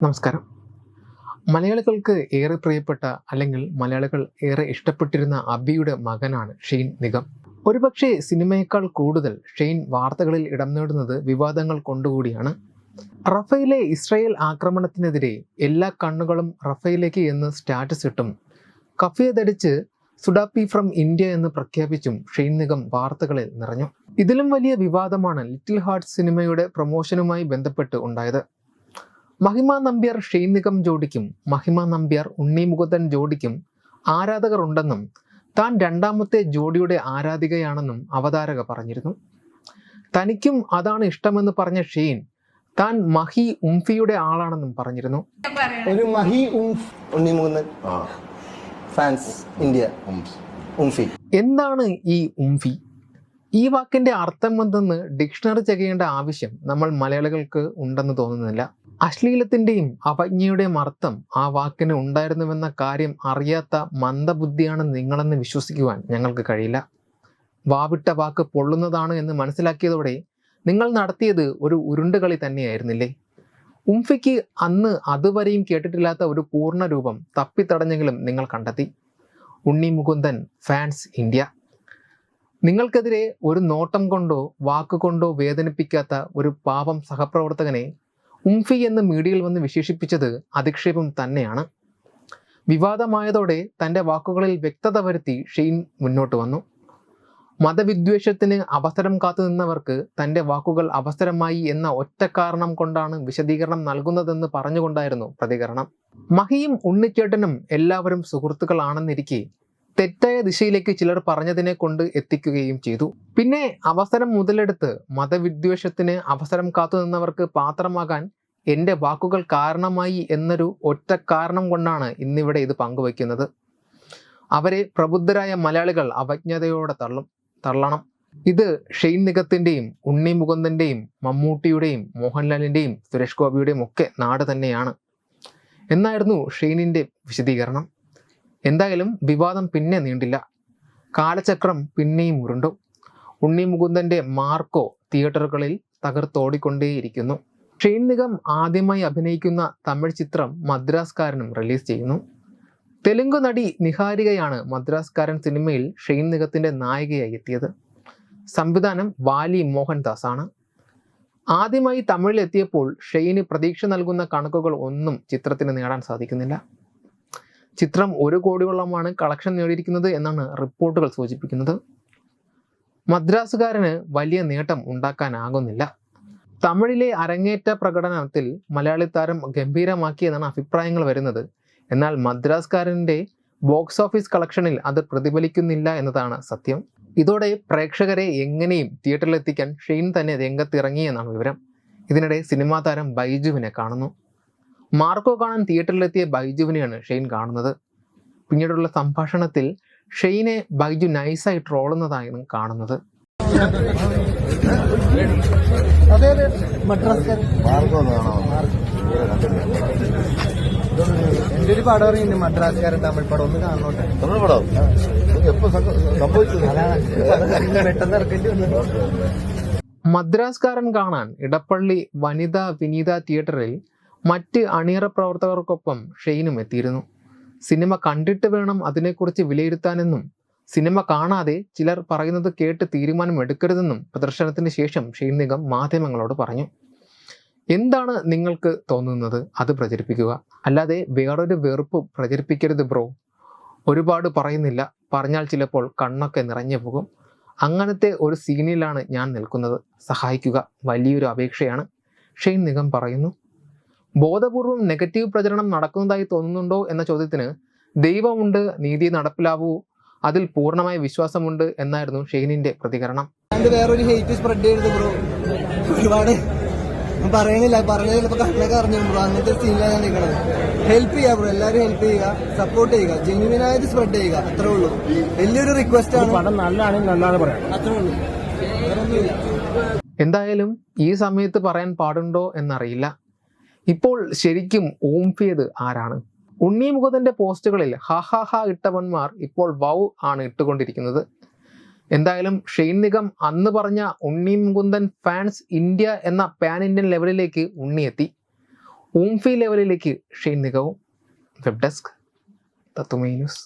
നമസ്കാരം. മലയാളികൾക്ക് ഏറെ പ്രിയപ്പെട്ട അല്ലെങ്കിൽ മലയാളികൾ ഏറെ ഇഷ്ടപ്പെട്ടിരുന്ന അബിയുടെ മകനാണ് ഷെയ്ൻ നിഗം. ഒരുപക്ഷെ സിനിമയേക്കാൾ കൂടുതൽ ഷെയ്ൻ വാർത്തകളിൽ ഇടം നേടുന്നത് വിവാദങ്ങൾ കൊണ്ടുകൂടിയാണ്. റഫയിലെ ഇസ്രായേൽ ആക്രമണത്തിനെതിരെ എല്ലാ കണ്ണുകളും റഫയിലേക്ക് എന്ന് സ്റ്റാറ്റസ് ഇട്ടും. കഫിയതടിച്ച് സുഡാപ്പി ഫ്രം ഇന്ത്യ എന്ന് പ്രഖ്യാപിച്ചും ഷെയ്ൻ നിഗം വാർത്തകളിൽ നിറഞ്ഞു. ഇതിലും വലിയ വിവാദമാണ് ലിറ്റിൽ ഹാർട്ട് സിനിമയുടെ പ്രൊമോഷനുമായി ബന്ധപ്പെട്ട് ഉണ്ടായത്. മഹിമ നമ്പ്യാർ ഷെയ്നികം നിഗം ജോഡിക്കും മഹിമ നമ്പ്യാർ ഉണ്ണി മുകുന്ദൻ ജോഡിക്കും ആരാധകർ ഉണ്ടെന്നും താൻ രണ്ടാമത്തെ ജോഡിയുടെ ആരാധികയാണെന്നും അവതാരക പറഞ്ഞിരുന്നു. തനിക്കും അതാണ് ഇഷ്ടമെന്ന് പറഞ്ഞ ഷെയ്ൻ താൻ മഹി ഉംഫിയുടെ ആളാണെന്നും പറഞ്ഞിരുന്നു. ഒരു മഹി ഉംഫ് ഫാൻസ് ഇന്ത്യ. ഉംഫി. എന്താണ് ഈ ഉംഫി? ഈ വാക്കിന്റെ അർത്ഥം എന്തെന്ന് ഡിക്ഷണറി ചെയ്യേണ്ട ആവശ്യം നമ്മൾ മലയാളികൾക്ക് ഉണ്ടെന്ന് തോന്നുന്നില്ല. അശ്ലീലത്തിന്റെയും അവജ്ഞയുടെയും അർത്ഥം ആ വാക്കിന് ഉണ്ടായിരുന്നുവെന്ന കാര്യം അറിയാത്ത മന്ദബുദ്ധിയാണ് നിങ്ങളെന്ന് വിശ്വസിക്കുവാൻ ഞങ്ങൾക്ക് കഴിയില്ല. വാവിട്ട വാക്ക് പൊള്ളുന്നതാണ് എന്ന് മനസ്സിലാക്കിയതോടെ നിങ്ങൾ നടത്തിയത് ഒരു ഉരുണ്ടുകളി തന്നെയായിരുന്നില്ലേ? ഉംഫിക്ക് അന്ന് അതുവരെയും കേട്ടിട്ടില്ലാത്ത ഒരു പൂർണ രൂപം തപ്പിത്തടഞ്ഞെങ്കിലും നിങ്ങൾ കണ്ടെത്തി. Unni Mukundan fans India. നിങ്ങൾക്കെതിരെ ഒരു നോട്ടം കൊണ്ടോ വാക്കുകൊണ്ടോ വേദനിപ്പിക്കാത്ത ഒരു പാപം സഹപ്രവർത്തകനെ ഉംഫി എന്ന് മീഡിയയിൽ വന്ന് വിശേഷിപ്പിച്ചത് അധിക്ഷേപം തന്നെയാണ്. വിവാദമായതോടെ തന്റെ വാക്കുകളിൽ വ്യക്തത വരുത്തി ഷെയ്ൻ മുന്നോട്ട് വന്നു. മതവിദ്വേഷത്തിന് അവസരം കാത്തു നിന്നവർക്ക് തന്റെ വാക്കുകൾ അവസരമായി എന്ന ഒറ്റ കാരണം കൊണ്ടാണ് വിശദീകരണം നൽകുന്നതെന്ന് പറഞ്ഞുകൊണ്ടായിരുന്നു പ്രതികരണം. മഹിയും ഉണ്ണിച്ചേട്ടനും എല്ലാവരും സുഹൃത്തുക്കളാണെന്നിരിക്കെ തെറ്റായ ദിശയിലേക്ക് ചിലർ പറഞ്ഞതിനെ കൊണ്ട് എത്തിക്കുകയും ചെയ്തു. പിന്നെ അവസരം മുതലെടുത്ത് മതവിദ്വേഷത്തിന് അവസരം കാത്തു നിന്നവർക്ക് പാത്രമാകാൻ എന്റെ വാക്കുകൾ കാരണമായി എന്നൊരു ഒറ്റ കാരണം കൊണ്ടാണ് ഇന്നിവിടെ ഇത് പങ്കുവയ്ക്കുന്നത്. അവരെ പ്രബുദ്ധരായ മലയാളികൾ അവജ്ഞതയോടെ തള്ളും തള്ളണം. ഇത് ഷെയ്ൻ നിഗത്തിന്റെയും ഉണ്ണി മുകുന്ദന്റെയും മമ്മൂട്ടിയുടെയും മോഹൻലാലിന്റെയും സുരേഷ് ഗോപിയുടെയും ഒക്കെ നാട് തന്നെയാണ്. എന്നായിരുന്നു ഷെയ്നിന്റെ വിശദീകരണം. എന്തായാലും വിവാദം പിന്നെ നീണ്ടില്ല. കാലചക്രം പിന്നെയും ഉരുണ്ടു. ഉണ്ണി മുകുന്ദന്റെ മാർക്കോ തിയേറ്ററുകളിൽ തകർത്തോടിക്കൊണ്ടേയിരിക്കുന്നു. ഷെയ്ൻ നിഗം ആദ്യമായി അഭിനയിക്കുന്ന തമിഴ് ചിത്രം മദ്രാസ്കാരനും റിലീസ് ചെയ്യുന്നു. തെലുങ്ക് നടി നിഹാരികയാണ് മദ്രാസ്കാരൻ സിനിമയിൽ ഷെയ്ൻ നിഗത്തിന്റെ നായികയായി എത്തിയത്. സംവിധാനം വാലി മോഹൻദാസ് ആണ് ആദ്യമായി തമിഴിൽ എത്തിയപ്പോൾ ഷെയ്ന് പ്രതീക്ഷ നൽകുന്ന കണക്കുകൾ ഒന്നും ചിത്രത്തിന് നേടാൻ സാധിക്കുന്നില്ല. ചിത്രം ഒരു കോടിയോളമാണ് കളക്ഷൻ നേടിയിരിക്കുന്നത് എന്നാണ് റിപ്പോർട്ടുകൾ സൂചിപ്പിക്കുന്നത്. മദ്രാസുകാരന് വലിയ നേട്ടം ഉണ്ടാക്കാനാകുന്നില്ല. തമിഴിലെ അരങ്ങേറ്റ പ്രകടനത്തിൽ മലയാളി താരം ഗംഭീരമാക്കിയെന്നാണ് അഭിപ്രായങ്ങൾ വരുന്നത്. എന്നാൽ മദ്രാസ്കാരന്റെ ബോക്സ് ഓഫീസ് കളക്ഷനിൽ അത് പ്രതിഫലിക്കുന്നില്ല എന്നതാണ് സത്യം. ഇതോടെ പ്രേക്ഷകരെ എങ്ങനെയും തിയേറ്ററിലെത്തിക്കാൻ ഷെയ്ൻ തന്നെ രംഗത്തിറങ്ങി എന്നാണ് വിവരം. ഇതിനിടെ സിനിമാ താരം ബൈജുവിനെ കാണുന്നു. മാർക്കോ കാണാൻ തിയേറ്ററിലെത്തിയ ബൈജുവിനെയാണ് ഷെയ്ൻ കാണുന്നത്. പിന്നീടുള്ള സംഭാഷണത്തിൽ ഷെയ്നെ ബൈജു നൈസായി ട്രോളുന്നതാണ് കാണുന്നത്. അതെ അതെ കാണാമോ എന്റെ ഒരു പടം അറിയുന്നുണ്ട് മദ്രാസുകാരൻ തമിഴ് പടം ഒന്ന് കാണണോട്ടെ തമിഴ് പടം എപ്പോ സംഭവിച്ചത് അതാണ് പെട്ടെന്ന് ഇറക്കേണ്ടി വന്നു മദ്രാസ്കാരൻ കാണാൻ ഇടപ്പള്ളി വനിതാ വിനീത തിയേറ്ററിൽ മറ്റ് അണിയറ പ്രവർത്തകർക്കൊപ്പം ഷെയ്നും എത്തിയിരുന്നു. സിനിമ കണ്ടിട്ട് വേണം അതിനെക്കുറിച്ച് വിലയിരുത്താനെന്നും സിനിമ കാണാതെ ചിലർ പറയുന്നത് കേട്ട് തീരുമാനം എടുക്കരുതെന്നും പ്രദർശനത്തിന് ശേഷം ഷെയ്ൻ നിഗം മാധ്യമങ്ങളോട് പറഞ്ഞു. എന്താണ് നിങ്ങൾക്ക് തോന്നുന്നത്? അത് പ്രചരിപ്പിക്കുക. അല്ലാതെ വേറൊരു വെറുപ്പ് പ്രചരിപ്പിക്കരുത് ബ്രോ. ഒരുപാട് പറയുന്നില്ല. പറഞ്ഞാൽ ചിലപ്പോൾ കണ്ണൊക്കെ നിറഞ്ഞു പോകും. അങ്ങനത്തെ ഒരു സീനിലാണ് ഞാൻ നിൽക്കുന്നത്. സഹായിക്കുക. വലിയൊരു അപേക്ഷയാണ്. ഷെയ്ൻ നിഗം പറയുന്നു. ബോധപൂർവം നെഗറ്റീവ് പ്രചരണം നടക്കുന്നതായി തോന്നുന്നുണ്ടോ എന്ന ചോദ്യത്തിന് ദൈവമുണ്ട് നീതി നടപ്പിലാവൂ അതിൽ പൂർണമായ വിശ്വാസമുണ്ട് എന്നായിരുന്നു ഷെയ്നിന്റെ പ്രതികരണം. വേറൊരു ഹെയ്റ്റ് സ്പ്രെഡ് ചെയ്യരുത് ബ്രോ ഒരുപാട് ഞാൻ പറയുന്നില്ല പറഞ്ഞത് ചിലപ്പോൾ കണ്ണൊക്കെ അറിഞ്ഞു ബ്രോ അങ്ങനത്തെ സീനിലാണ് ഞാൻ നിൽക്കണത് ഹെൽപ്പ് ചെയ്യുക ബ്രോ എല്ലാവരും ഹെൽപ്പ് ചെയ്യുക സപ്പോർട്ട് ചെയ്യുക ജെന്യൂനായിട്ട് സ്പ്രെഡ് ചെയ്യുക അത്രേ ഉള്ളൂ. വലിയൊരു റിക്വസ്റ്റ് ആണ്. പടം നല്ലതാണെങ്കിൽ നല്ലതാണ് പറയാം. അത്രേ ഉള്ളൂ. എന്തായാലും ഈ സമയത്ത് പറയാൻ പാടുണ്ടോ എന്നറിയില്ല. ഇപ്പോൾ ശരിക്കും ഓംഫിയത് ആരാണ്? ഉണ്ണി മുഖത്തിന്റെ പോസ്റ്റുകളിൽ ഹ ഹ ഇട്ടവന്മാർ ഇപ്പോൾ വൗ ആണ് ഇട്ടുകൊണ്ടിരിക്കുന്നത്. എന്തായാലും ഷെയ്ൻ നിഗം അന്ന് പറഞ്ഞ ഉണ്ണി മുകുന്ദൻ ഫാൻസ് ഇന്ത്യ എന്ന പാൻ ഇന്ത്യൻ ലെവലിലേക്ക് ഉണ്ണി എത്തി ഊംഫി ലെവലിലേക്ക് ഷെയ്ൻ നിഗവും. വെബ് ഡെസ്ക് തത്തുമൈ news.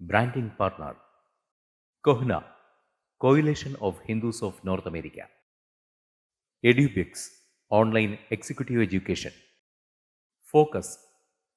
Branding partner Kohna coalition of Hindus of North America. Edubix online executive education. Kohna,